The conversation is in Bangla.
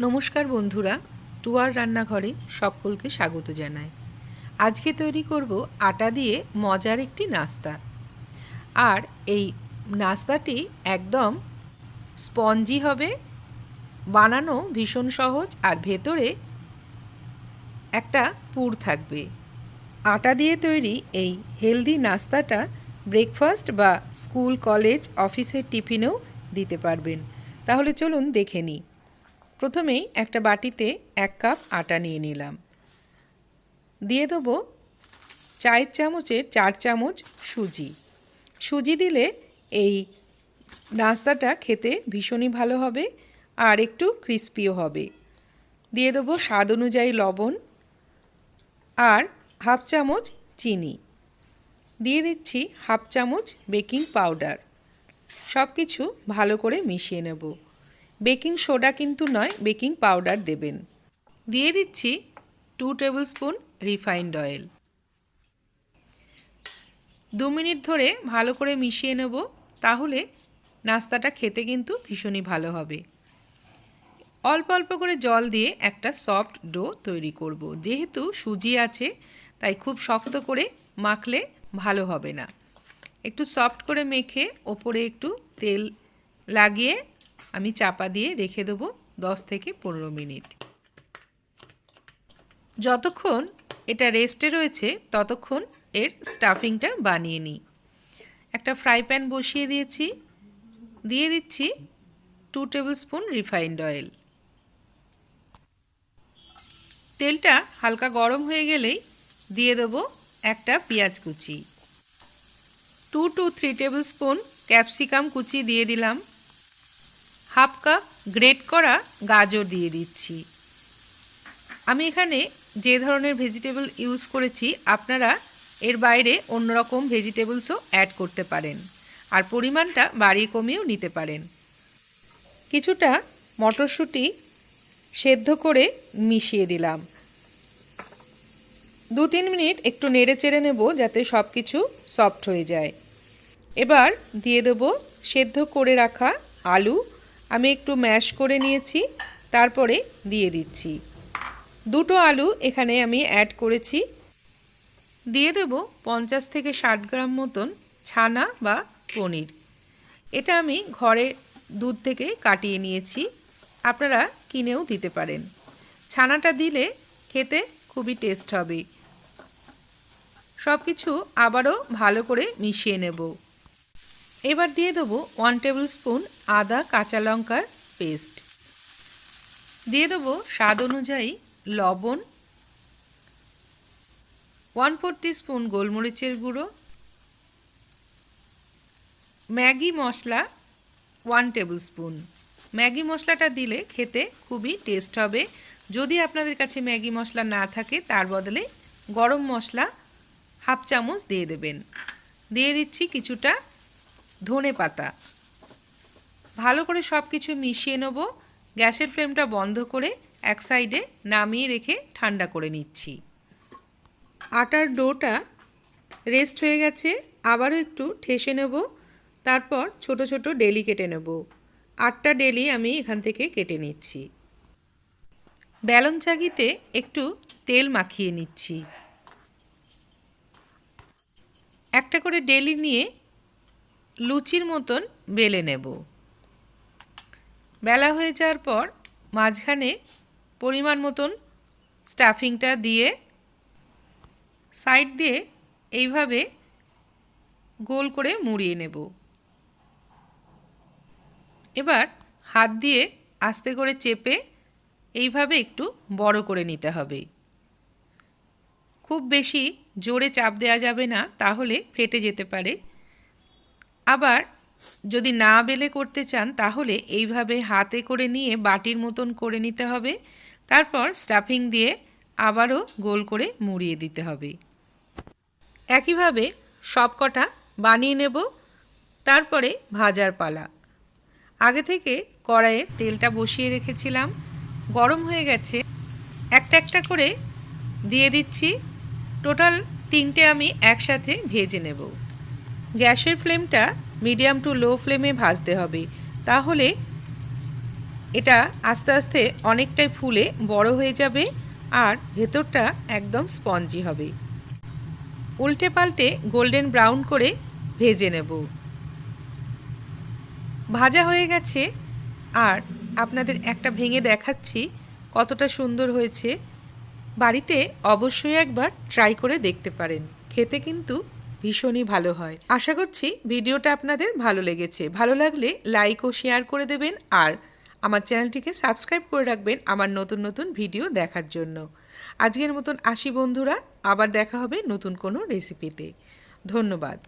নমস্কার বন্ধুরা, টুয়ার রান্নাঘরে সকলকে স্বাগত জানাই। আজকে তৈরি করব আটা দিয়ে মজার একটি নাস্তা। আর এই নাস্তাটি একদম স্পঞ্জি হবে, বানানো ভীষণ সহজ, আর ভেতরে একটা পুর থাকবে। আটা দিয়ে তৈরি এই হেলদি নাস্তাটা ব্রেকফাস্ট বা স্কুল, কলেজ, অফিসের টিফিনেও দিতে পারবেন। তাহলে চলুন দেখে নিই। প্রথমেই একটা বাটিতে এক কাপ আটা নিয়ে নিলাম। দিয়ে দেবো চায়ের চামচের চার চামচ সুজি। সুজি দিলে এই নাস্তাটা খেতে ভীষণই ভালো হবে আর একটু ক্রিস্পিও হবে। দিয়ে দেবো স্বাদ অনুযায়ী লবণ আর হাফ চামচ চিনি। দিয়ে দিচ্ছি হাফ চামচ বেকিং পাউডার। সব কিছু ভালো করে মিশিয়ে নেব। বেকিং সোডা কিন্তু নয়, বেকিং পাউডার দেবেন। দিয়ে দিচ্ছি two table spoon refined oil দু মিনিট ধরে ভালো করে মিশিয়ে নেব, তাহলে নাস্তাটা খেতে কিন্তু ভীষণই ভালো হবে। অল্প অল্প করে জল দিয়ে একটা সফট ডো তৈরি করব। যেহেতু সুজি আছে, তাই খুব শক্ত করে মাখলে ভালো হবে না। একটু সফট করে মেখে ওপরে একটু তেল লাগিয়ে আমি চাপা দিয়ে রেখে দেবো দশ থেকে পনেরো মিনিট। যতক্ষণ এটা রেস্টে রয়েছে, ততক্ষণ এর স্টাফিংটা বানিয়ে নিই। একটা ফ্রাই প্যান বসিয়ে দিয়েছি। দিয়ে দিচ্ছি two table spoon refined oil. তেলটা হালকা গরম হয়ে গেলেই দিয়ে দেবো একটা পেঁয়াজ কুচি। Two two three table spoon capsicum কুচি দিয়ে দিলাম। হাফ কাপ গ্রেট করা গাজর দিয়ে দিচ্ছি। আমি এখানে যে ধরনের ভেজিটেবল ইউজ করেছি, আপনারা এর বাইরে অন্যরকম ভেজিটেবলসও অ্যাড করতে পারেন। আর পরিমাণটা বাড়িয়ে কমিয়েও নিতে পারেন। কিছুটা মটরশুঁটি সেদ্ধ করে মিশিয়ে দিলাম। দু তিন মিনিট একটু নেড়ে চেড়ে নেব যাতে সব কিছু সফট হয়ে যায়। এবার দিয়ে দেব সেদ্ধ করে রাখা আলু আমি একটু ম্যাশ করে নিয়েছি, তারপরে দিয়ে দিচ্ছি। দুটো আলু এখানে আমি অ্যাড করেছি। দিয়ে দেব পঞ্চাশ থেকে ষাট গ্রাম মতন ছানা বা পনির। এটা আমি ঘরে দুধ থেকে কাটিয়ে নিয়েছি, আপনারা কিনেও দিতে পারেন। ছানাটা দিলে খেতে খুবই টেস্ট হবে। সব কিছু আবারও ভালো করে মিশিয়ে নেব। এবার দিয়ে দেবো ওয়ান টেবিল স্পুন আদা কাঁচা লঙ্কার পেস্ট দিয়ে দেবো স্বাদ অনুযায়ী লবণ ওয়ান ফোরটি স্পুন গোলমরিচের গুঁড়ো, ম্যাগি মশলা ওয়ান টেবিল স্পুন ম্যাগি মশলাটা দিলে খেতে খুবই টেস্ট হবে। যদি আপনাদের কাছে ম্যাগি মশলা না থাকে, তার বদলে গরম মশলা হাফ চামচ দিয়ে দেবেন। দিয়ে দিচ্ছি কিছুটা ধনে পাতা। ভালো করে সব কিছু মিশিয়ে নেব। গ্যাসের ফ্লেমটা বন্ধ করে এক সাইডে নামিয়ে রেখে ঠান্ডা করে নিচ্ছি। আটার ডোটা রেস্ট হয়ে গেছে, আবারও একটু ঠেসে নেব। তারপর ছোট ছোট ডেলি কেটে নেব। আটটা ডেলি আমি এখান থেকে কেটে নিচ্ছি। ব্যালন চাগিতে একটু তেল মাখিয়ে নিচ্ছি। একটা করে ডেলি নিয়ে লুচির মতন বেলে নেব। বেলা হয়ে যাওয়ার পর মাঝখানে পরিমাণ মতন স্টাফিংটা দিয়ে সাইড দিয়ে এইভাবে গোল করে মুড়িয়ে নেব। এবার হাত দিয়ে আস্তে করে চেপে এইভাবে একটু বড় করে নিতে হবে। খুব বেশি জোরে চাপ দেওয়া যাবে না, তাহলে ফেটে যেতে পারে। আবার যদি না বেলে করতে চান, তাহলে এইভাবে হাতে করে নিয়ে বাটির মতন করে নিতে হবে। তারপর স্টাফিং দিয়ে আবারও গোল করে মুড়িয়ে দিতে হবে। একইভাবে সব কটা বানিয়ে নেব। তারপরে ভাজার পালা। আগে থেকে কড়াইয়ে তেলটা বসিয়ে রেখেছিলাম। গরম হয়ে গেছে। একটা একটা করে দিয়ে দিচ্ছি। টোটাল তিনটে আমি একসাথে ভেজে নেব। গ্যাসের ফ্লেমটা মিডিয়াম টু লো ফ্লেমে ভাজতে হবে। তাহলে এটা আস্তে আস্তে অনেকটাই ফুলে বড় হয়ে যাবে আর ভেতরটা একদম স্পঞ্জি হবে। উল্টে পাল্টে গোল্ডেন ব্রাউন করে ভেজে নেব। ভাজা হয়ে গেছে আর আপনাদের একটা ভেঙে দেখাচ্ছি কতটা সুন্দর হয়েছে। বাড়িতে অবশ্যই একবার ট্রাই করে দেখতে পারেন। খেতে কিন্তু ভীষণই ভালো হয়। আশা করছি ভিডিওটা আপনাদের ভালো লেগেছে। ভালো লাগলে লাইক ও শেয়ার করে দেবেন আর আমার চ্যানেলটিকে সাবস্ক্রাইব করে রাখবেন আমার নতুন নতুন ভিডিও দেখার জন্য। আজকের মতন আসি বন্ধুরা, আবার দেখা হবে নতুন কোনো রেসিপিতে ধন্যবাদ।